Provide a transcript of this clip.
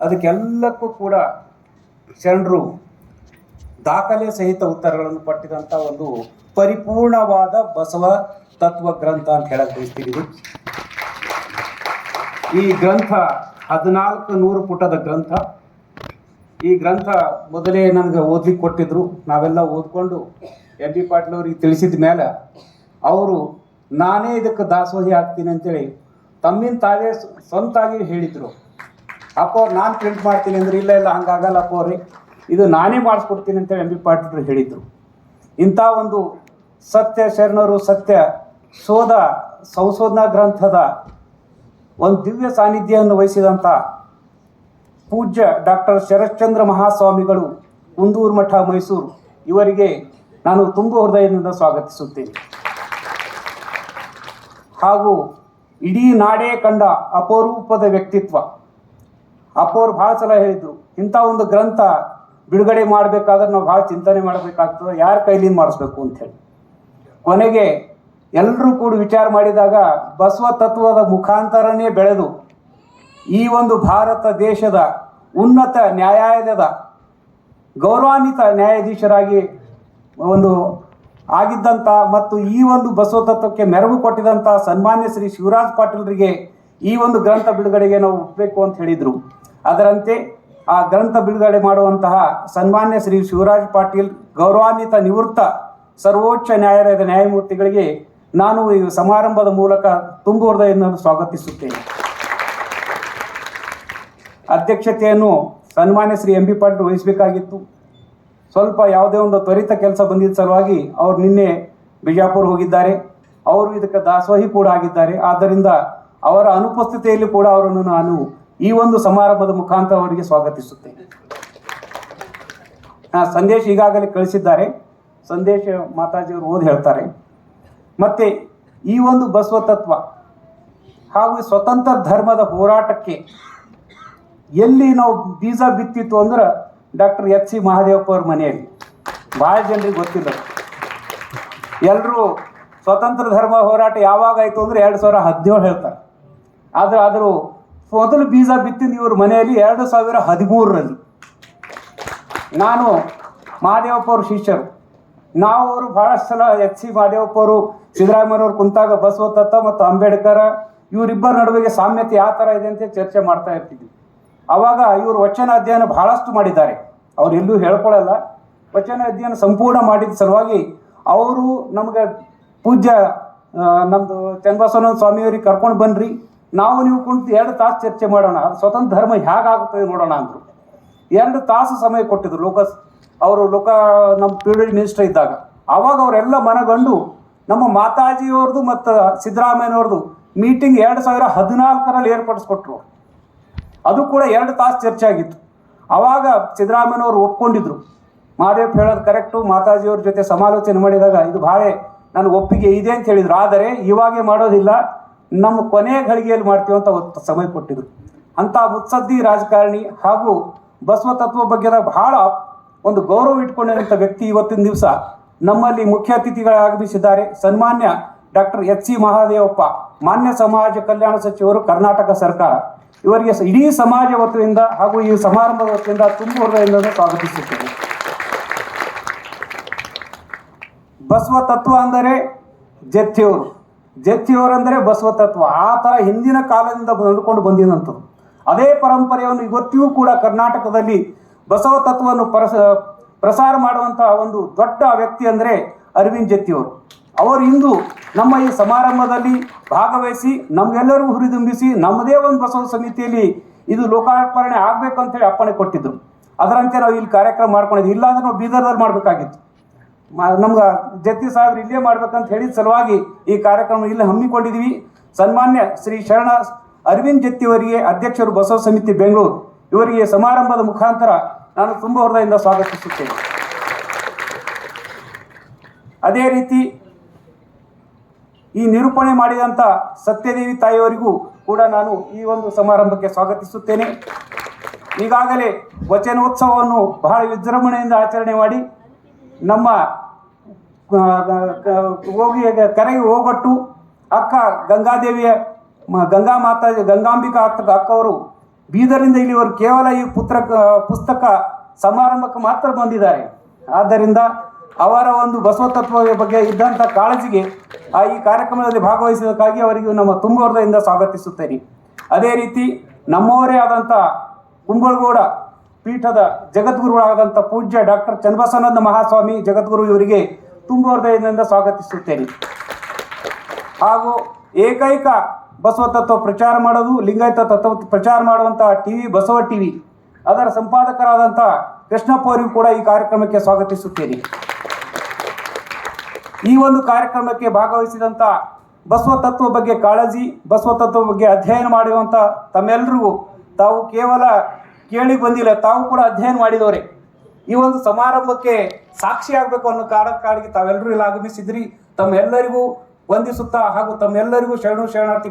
ಅದಕ್ಕೆಲ್ಲಕ್ಕೂ ಕೂಡ ಶರಣರು, ದಾಖಲೆ ಸಹಿತ ಉತ್ತರಗಳನ್ನು ಪಟ್ಟಿದಂಥ ಒಂದು ಪರಿಪೂರ್ಣವಾದ ಬಸವ ತತ್ವ ಗ್ರಂಥ ಅಂತ ಹೇಳಕ್ ಬಯಸ್ತೀನಿ ಇದು. ಈ ಗ್ರಂಥ ಹದಿನಾಲ್ಕು ನೂರು ಪುಟದ ಗ್ರಂಥ. ಈ ಗ್ರಂಥ ಮೊದಲೇ ನನಗೆ ಓದ್ಲಿಕ್ಕೆ ಕೊಟ್ಟಿದ್ರು. ನಾವೆಲ್ಲ ಓದ್ಕೊಂಡು ಎಂ ಬಿ ಪಾಟೀಲ್ ಅವ್ರಿಗೆ ತಿಳಿಸಿದ ಮೇಲೆ ಅವರು, ನಾನೇ ಇದಕ್ಕೆ ದಾಸೋಹಿ ಆಗ್ತೀನಿ ಅಂತೇಳಿ ತಮ್ಮಿಂದ ತಾವೇ ಸ್ವ- ಸ್ವಂತಾಗಿ ಹೇಳಿದರು. ಅಪ್ಪ, ನಾನು ಪ್ರಿಂಟ್ ಮಾಡ್ತೀನಿ ಅಂದ್ರೆ ಇಲ್ಲ ಇಲ್ಲ, ಹಂಗಾಗಲ್ಲ ಅಪ್ಪ ಅವ್ರಿ. ಇದು ನಾನೇ ಮಾಡಿಸ್ಕೊಡ್ತೀನಿ ಅಂತ ಎಂ ಬಿ ಪಾಟೀಲ್ರು ಹೇಳಿದರು. ಇಂಥ ಒಂದು ಸತ್ಯ ಶರಣರು, ಸತ್ಯ ಶೋಧ, ಸಂಶೋಧನಾ ಗ್ರಂಥದ ಒಂದು ದಿವ್ಯ ಸಾನ್ನಿಧ್ಯವನ್ನು ವಹಿಸಿದಂಥ ಪೂಜ್ಯ ಡಾಕ್ಟರ್ ಶರಶ್ಚಂದ್ರ ಮಹಾಸ್ವಾಮಿಗಳು ಕುಂದೂರು ಮಠ, ಮೈಸೂರು. ಇವರಿಗೆ ನಾನು ತುಂಬ ಹೃದಯದಿಂದ ಸ್ವಾಗತಿಸುತ್ತೇನೆ. ಹಾಗೂ ಇಡೀ ನಾಡೇ ಕಂಡ ಅಪರೂಪದ ವ್ಯಕ್ತಿತ್ವ. ಅಪ್ಪವ್ರು ಭಾಳ ಸಲ ಹೇಳಿದ್ರು, ಇಂಥ ಒಂದು ಗ್ರಂಥ ಬಿಡುಗಡೆ ಮಾಡಬೇಕಾದ್ರೆ ನಾವು ಭಾಳ ಚಿಂತನೆ ಮಾಡಬೇಕಾಗ್ತದೆ, ಯಾರ ಕೈಲಿಂದ ಮಾಡಿಸ್ಬೇಕು ಅಂಥೇಳಿ ಕೊನೆಗೆ ಎಲ್ಲರೂ ಕೂಡ ವಿಚಾರ ಮಾಡಿದಾಗ ಬಸವ ತತ್ವದ ಮುಖಾಂತರನೇ ಬೆಳೆದು, ಈ ಒಂದು ಭಾರತ ದೇಶದ ಉನ್ನತ ನ್ಯಾಯಾಲಯದ ಗೌರವಾನ್ವಿತ ನ್ಯಾಯಾಧೀಶರಾಗಿ ಒಂದು ಆಗಿದ್ದಂಥ ಮತ್ತು ಈ ಒಂದು ಬಸವ ತತ್ವಕ್ಕೆ ಮೆರವು ಕೊಟ್ಟಿದಂಥ ಸನ್ಮಾನ್ಯ ಶ್ರೀ ಶಿವರಾಜ್ ಪಾಟೀಲ್ರಿಗೆ ಈ ಒಂದು ಗ್ರಂಥ ಬಿಡುಗಡೆಗೆ ನಾವು ಒಪ್ಪಬೇಕು ಅಂತ ಹೇಳಿದರು. ಅದರಂತೆ ಆ ಗ್ರಂಥ ಬಿಡುಗಡೆ ಮಾಡುವಂತಹ ಸನ್ಮಾನ್ಯ ಶ್ರೀ ಶಿವರಾಜ್ ಪಾಟೀಲ್ ಗೌರವಾನ್ವಿತ ನಿವೃತ್ತ ಸರ್ವೋಚ್ಚ ನ್ಯಾಯಾಲಯದ ನ್ಯಾಯಮೂರ್ತಿಗಳಿಗೆ ನಾನು ಈ ಸಮಾರಂಭದ ಮೂಲಕ ತುಂಬು ಹೃದಯದಿಂದ ಸ್ವಾಗತಿಸುತ್ತೇನೆ. ಅಧ್ಯಕ್ಷತೆಯನ್ನು ಸನ್ಮಾನ್ಯ ಶ್ರೀ ಎಂ ಬಿ ಪಾಟೀಲ್ ವಹಿಸಬೇಕಾಗಿತ್ತು. ಸ್ವಲ್ಪ ಯಾವುದೇ ಒಂದು ತ್ವರಿತ ಕೆಲಸ ಬಂದಿದ್ದ ಸಲುವಾಗಿ ಅವರು ನಿನ್ನೆ ಬಿಜಾಪುರ ಹೋಗಿದ್ದಾರೆ. ಅವರು ಇದಕ್ಕೆ ದಾಸೋಹಿ ಕೂಡ ಆಗಿದ್ದಾರೆ. ಆದ್ದರಿಂದ ಅವರ ಅನುಪಸ್ಥಿತಿಯಲ್ಲಿ ಕೂಡ ಅವರನ್ನು ನಾನು ಈ ಒಂದು ಸಮಾರಂಭದ ಮುಖಾಂತರ ಅವರಿಗೆ ಸ್ವಾಗತಿಸುತ್ತೇನೆ. ಸಂದೇಶ ಈಗಾಗಲೇ ಕಳಿಸಿದ್ದಾರೆ. ಸಂದೇಶ ಮಾತಾಜಿಯವರು ಓದಿ ಹೇಳ್ತಾರೆ. ಮತ್ತೆ ಈ ಒಂದು ಬಸವ ತತ್ವ ಹಾಗೂ ಸ್ವತಂತ್ರ ಧರ್ಮದ ಹೋರಾಟಕ್ಕೆ ಎಲ್ಲಿ ನಾವು ಬೀಜ ಬಿತ್ತಿತ್ತು ಅಂದ್ರೆ ಡಾಕ್ಟರ್ ಎಚ್ ಸಿ ಮಹಾದೇವಪ್ಪ ಅವ್ರ ಮನೆಯಲ್ಲಿ. ಭಾಳ ಜನರಿಗೆ ಗೊತ್ತಿಲ್ಲ. ಎಲ್ಲರೂ ಸ್ವತಂತ್ರ ಧರ್ಮ ಹೋರಾಟ ಯಾವಾಗ ಆಯ್ತು ಅಂದ್ರೆ ಎರಡು ಸಾವಿರ ಹದಿನೇಳು ಹೇಳ್ತಾರೆ. ಆದರೆ ಆದರೂ ಮೊದಲು ಬೀಜ ಬಿತ್ತಿದ್ದು ಇವ್ರ ಮನೆಯಲ್ಲಿ ಎರಡು ಸಾವಿರ ಹದಿಮೂರರಲ್ಲಿ. ನಾನು ಮಹಾದೇವಪ್ಪ ಅವ್ರ ಶಿಷ್ಯರು. ನಾವು ಅವರು ಭಾಳಷ್ಟು ಸಲ ಎಚ್ ಸಿ ಮಹಾದೇವಪ್ಪ ಅವರು ಸಿದ್ದರಾಮಯ್ಯವ್ರು ಕುಂತಾಗ ಬಸವತತ್ತ ಮತ್ತು ಅಂಬೇಡ್ಕರ್, ಇವರಿಬ್ಬರ ನಡುವೆಗೆ ಸಾಮ್ಯತೆ ಯಾವ ಥರ ಇದೆ ಅಂತ ಚರ್ಚೆ ಮಾಡ್ತಾ ಇರ್ತಿದ್ವಿ. ಅವಾಗ ಇವರು ವಚನ ಅಧ್ಯಯನ ಬಹಳಷ್ಟು ಮಾಡಿದ್ದಾರೆ. ಅವ್ರು ಎಲ್ಲೂ ಹೇಳ್ಕೊಳ್ಳಲ್ಲ ವಚನ ಅಧ್ಯಯನ ಸಂಪೂರ್ಣ ಮಾಡಿದ ಸಲುವಾಗಿ ಅವರು ನಮ್ಗೆ ಪೂಜ್ಯ ನಮ್ಮದು ನಮ್ದು ಚನ್ನಬಸವನಂದ ಸ್ವಾಮಿಯವ್ರಿಗೆ ಕರ್ಕೊಂಡು ಬನ್ರಿ. ನಾವು ನೀವು ಕುಂತು ಎರಡು ತಾಸು ಚರ್ಚೆ ಮಾಡೋಣ ಸ್ವತಂತ್ರ ಧರ್ಮ ಹೇಗಾಗುತ್ತದೆ ನೋಡೋಣ ಅಂದರು. ಎರಡು ತಾಸು ಸಮಯ ಕೊಟ್ಟಿದ್ರು ಲೋಕ ಅವರು ಲೋಕ, ನಮ್ಮ ಪಿ ಡಿ ಮಿನಿಸ್ಟರ್ ಇದ್ದಾಗ. ಆವಾಗ ಅವರೆಲ್ಲ ಮನಗಂಡು ನಮ್ಮ ಮಾತಾಜಿಯವ್ರದ್ದು ಮತ್ತು ಸಿದ್ದರಾಮಯ್ಯನವ್ರದ್ದು ಮೀಟಿಂಗ್ ಎರಡು ಸಾವಿರ ಹದಿನಾಲ್ಕರಲ್ಲಿ ಏರ್ಪಡಿಸ್ಕೊಟ್ರು ಅದು ಕೂಡ ಎರಡು ತಾಸು ಚರ್ಚೆ ಆಗಿತ್ತು. ಆವಾಗ ಸಿದ್ದರಾಮಯ್ಯನವರು ಒಪ್ಕೊಂಡಿದ್ರು. ಮಹಾದೇವ್ ಹೇಳೋದು ಕರೆಕ್ಟು, ಮಾತಾಜಿಯವ್ರ ಜೊತೆ ಸಮಾಲೋಚನೆ ಮಾಡಿದಾಗ ಇದು ಭಾಳ ನನ್ನ ಒಪ್ಪಿಗೆ ಇದೆ ಅಂತ ಹೇಳಿದರು. ಆದರೆ ಇವಾಗೇ ಮಾಡೋದಿಲ್ಲ. ನಮ್ಮ ಕೊನೆ ಘಳಿಗೆಯಲ್ಲಿ ಅಂತ ಅವತ್ತು ಸಮಯ ಕೊಟ್ಟಿದ್ರು. ಅಂಥ ಮುತ್ಸದ್ದಿ ರಾಜಕಾರಣಿ ಹಾಗೂ ಬಸವ ತತ್ವ ಬಗ್ಗೆ ಬಹಳ ಒಂದು ಗೌರವ ಇಟ್ಕೊಂಡಿರುವಂಥ ವ್ಯಕ್ತಿ ಇವತ್ತಿನ ದಿವಸ ನಮ್ಮಲ್ಲಿ ಮುಖ್ಯ ಅತಿಥಿಗಳಾಗಿ ಆಗಮಿಸಿದ್ದಾರೆ ಸನ್ಮಾನ್ಯ ಡಾಕ್ಟರ್ ಎಚ್ ಸಿ ಮಹಾದೇವಪ್ಪ, ಮಾನ್ಯ ಸಮಾಜ ಕಲ್ಯಾಣ ಸಚಿವರು, ಕರ್ನಾಟಕ ಸರ್ಕಾರ. ಇವರಿಗೆ ಇಡೀ ಸಮಾಜ ವತಿಯಿಂದ ಹಾಗೂ ಈ ಸಮಾರಂಭದ ವತಿಯಿಂದ ತುಂಬು ಹೃದಯದಿಂದ ಸ್ವಾಗತಿಸುತ್ತೇನೆ. ಬಸವ ತತ್ವ ಅಂದರೆ ಜತ್ತಿಯವರು ಜತ್ತಿಯವರು ಅಂದರೆ ಬಸವ ತತ್ವ ಆ ಥರ ಹಿಂದಿನ ಕಾಲದಿಂದ ನಡ್ಕೊಂಡು ಬಂದಿದಂಥದ್ದು ಅದೇ ಪರಂಪರೆಯನ್ನು ಇವತ್ತಿಗೂ ಕೂಡ ಕರ್ನಾಟಕದಲ್ಲಿ ಬಸವ ತತ್ವವನ್ನು ಪ್ರಸ, ಪ್ರಸಾರ ಮಾಡುವಂತಹ ಒಂದು ದೊಡ್ಡ ವ್ಯಕ್ತಿ ಅಂದರೆ ಅರವಿಂದ್ ಜತ್ತಿಯವರು ಅವರು ಇಂದು ನಮ್ಮ ಈ ಸಮಾರಂಭದಲ್ಲಿ ಭಾಗವಹಿಸಿ ನಮಗೆಲ್ಲರಿಗೂ ಹುರಿದುಂಬಿಸಿ ನಮ್ಮದೇ ಒಂದು ಬಸವ ಸಮಿತಿಯಲ್ಲಿ ಇದು ಲೋಕಾರ್ಪಣೆ ಆಗಬೇಕು ಅಂತೇಳಿ ಅಪ್ಪಣೆ ಕೊಟ್ಟಿದ್ರು. ಅದರಂತೆ ನಾವು ಇಲ್ಲಿ ಕಾರ್ಯಕ್ರಮ ಮಾಡ್ಕೊಂಡಿದ್ವಿ. ಇಲ್ಲಾಂದ್ರೆ ನಾವು ಬೀದರ್ದಲ್ಲಿ ಮಾಡಬೇಕಾಗಿತ್ತು. ನಮ್ಗೆ ಜತ್ತಿ ಸಾಹೇಬ್ರು ಇಲ್ಲೇ ಮಾಡ್ಬೇಕಂತ ಹೇಳಿದ ಸಲುವಾಗಿ ಈ ಕಾರ್ಯಕ್ರಮ ಇಲ್ಲಿ ಹಮ್ಮಿಕೊಂಡಿದ್ದೀವಿ ಸನ್ಮಾನ್ಯ ಶ್ರೀ ಶರಣ ಅರವಿಂದ್ ಜತ್ತಿಯವರಿಗೆ ಅಧ್ಯಕ್ಷರು ಬಸವ ಸಮಿತಿ ಬೆಂಗಳೂರು. ಇವರಿಗೆ ಸಮಾರಂಭದ ಮುಖಾಂತರ ನಾನು ತುಂಬ ಹೃದಯದಿಂದ ಸ್ವಾಗತಿಸುತ್ತೇನೆ. ಅದೇ ರೀತಿ ಈ ನಿರೂಪಣೆ ಮಾಡಿದಂಥ ಸತ್ಯದೇವಿ ತಾಯಿಯವರಿಗೂ ಕೂಡ ನಾನು ಈ ಒಂದು ಸಮಾರಂಭಕ್ಕೆ ಸ್ವಾಗತಿಸುತ್ತೇನೆ. ಈಗಾಗಲೇ ವಚನೋತ್ಸವವನ್ನು ಬಹಳ ವಿಜೃಂಭಣೆಯಿಂದ ಆಚರಣೆ ಮಾಡಿ ನಮ್ಮ ಹೋಗಿ ಕರೆಗೆ ಹೋಗಟ್ಟು ಅಕ್ಕ ಗಂಗಾದೇವಿಯ ಗಂಗಾ ಮಾತಾ, ಗಂಗಾಂಬಿಕಾ ಅಕ್ಕ ಅಕ್ಕವರು ಬೀದರಿಂದ ಇಲ್ಲಿವರು ಕೇವಲ ಈ ಪುತ್ರ ಪುಸ್ತಕ ಸಮಾರಂಭಕ್ಕೆ ಮಾತ್ರ ಬಂದಿದ್ದಾರೆ. ಆದ್ದರಿಂದ ಅವರ ಒಂದು ಬಸವ ತತ್ವದ ಬಗ್ಗೆ ಇದ್ದಂಥ ಕಾಳಜಿಗೆ ಆ ಈ ಕಾರ್ಯಕ್ರಮದಲ್ಲಿ ಭಾಗವಹಿಸಿದ್ದಕ್ಕಾಗಿ ಅವರಿಗೆ ನಮ್ಮ ತುಂಬ ಹೃದಯದಿಂದ ಸ್ವಾಗತಿಸುತ್ತೇನೆ. ಅದೇ ರೀತಿ ನಮ್ಮವರೇ ಆದಂಥ ಕುಂಬಳಗೌಡ ಪೀಠದ ಜಗದ್ಗುರುಗಳಾದಂಥ ಪೂಜ್ಯ ಡಾಕ್ಟರ್ ಚನ್ನಬಸವನಂದ ಮಹಾಸ್ವಾಮಿ ಜಗದ್ಗುರು ಇವರಿಗೆ ತುಂಬ ಹೃದಯದಿಂದ ಸ್ವಾಗತಿಸುತ್ತೇನೆ. ಹಾಗೂ ಏಕೈಕ ಬಸವ ತತ್ವ ಪ್ರಚಾರ ಮಾಡೋದು, ಲಿಂಗಾಯತ ತತ್ವ ಪ್ರಚಾರ ಮಾಡುವಂಥ T V Basava T V ಅದರ ಸಂಪಾದಕರಾದಂಥ ಕೃಷ್ಣಪ್ಪ ಅವರಿಗೂ ಕೂಡ ಈ ಕಾರ್ಯಕ್ರಮಕ್ಕೆ ಸ್ವಾಗತಿಸುತ್ತೇನೆ. ಈ ಒಂದು ಕಾರ್ಯಕ್ರಮಕ್ಕೆ ಭಾಗವಹಿಸಿದಂಥ ಬಸವ ತತ್ವ ಬಗ್ಗೆ ಕಾಳಜಿ, ಬಸವ ತತ್ವ ಬಗ್ಗೆ ಅಧ್ಯಯನ ಮಾಡುವಂಥ ತಮ್ಮೆಲ್ಲರಿಗೂ ತಾವು ಕೇವಲ ಕೇಳಿ ಬಂದಿಲ್ಲ, ತಾವು ಕೂಡ ಅಧ್ಯಯನ ಮಾಡಿದವರೇ. ಈ ಒಂದು ಸಮಾರಂಭಕ್ಕೆ ಸಾಕ್ಷಿ ಆಗಬೇಕು ಅನ್ನೋ ಕಾರಣಕ್ಕಾಗಿ ತಾವೆಲ್ಲರೂ ಇಲ್ಲಿ ಆಗಮಿಸಿದ್ರಿ. ತಮ್ಮೆಲ್ಲರಿಗೂ ವಂದಿಸುತ್ತಾ ಹಾಗೂ ತಮ್ಮೆಲ್ಲರಿಗೂ ಶರಣು ಶರಣಾರ್ಥಿ